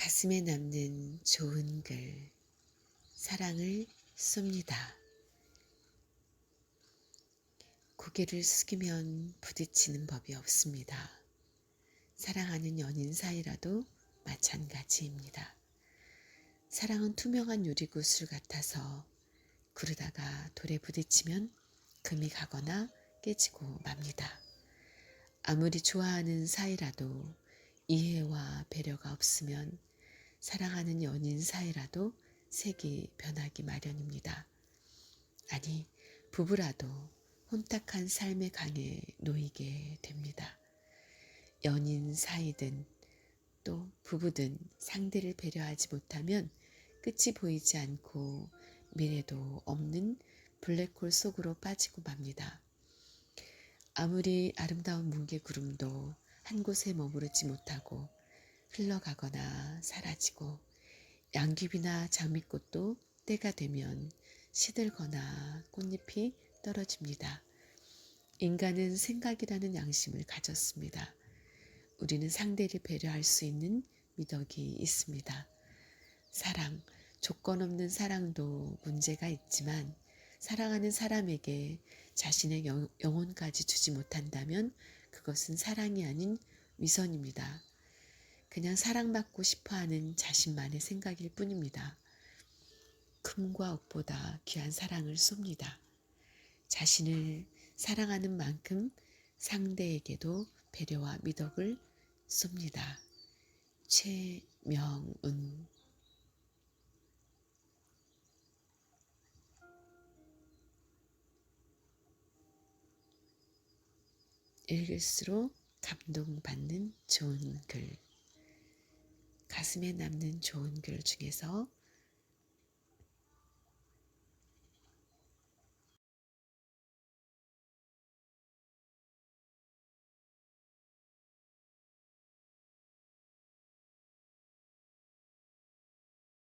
가슴에 남는 좋은 글, 사랑을 쏩니다. 고개를 숙이면 부딪히는 법이 없습니다. 사랑하는 연인 사이라도 마찬가지입니다. 사랑은 투명한 유리구슬 같아서 구르다가 돌에 부딪히면 금이 가거나 깨지고 맙니다. 아무리 좋아하는 사이라도 이해와 배려가 없으면 사랑하는 연인 사이라도 색이 변하기 마련입니다. 아니, 부부라도 혼탁한 삶의 강에 놓이게 됩니다. 연인 사이든 또 부부든 상대를 배려하지 못하면 끝이 보이지 않고 미래도 없는 블랙홀 속으로 빠지고 맙니다. 아무리 아름다운 뭉게구름도 한 곳에 머무르지 못하고 흘러가거나 사라지고 양귀비나 장미꽃도 때가 되면 시들거나 꽃잎이 떨어집니다. 인간은 생각이라는 양심을 가졌습니다. 우리는 상대를 배려할 수 있는 미덕이 있습니다. 사랑, 조건 없는 사랑도 문제가 있지만 사랑하는 사람에게 자신의 영, 영혼까지 주지 못한다면 그것은 사랑이 아닌 위선입니다. 그냥 사랑받고 싶어 하는 자신만의 생각일 뿐입니다. 금과 옥보다 귀한 사랑을 쏩니다. 자신을 사랑하는 만큼 상대에게도 배려와 미덕을 쏩니다. 최명은 읽을수록 감동받는 좋은 글. 가슴에 남는 좋은 글 중에서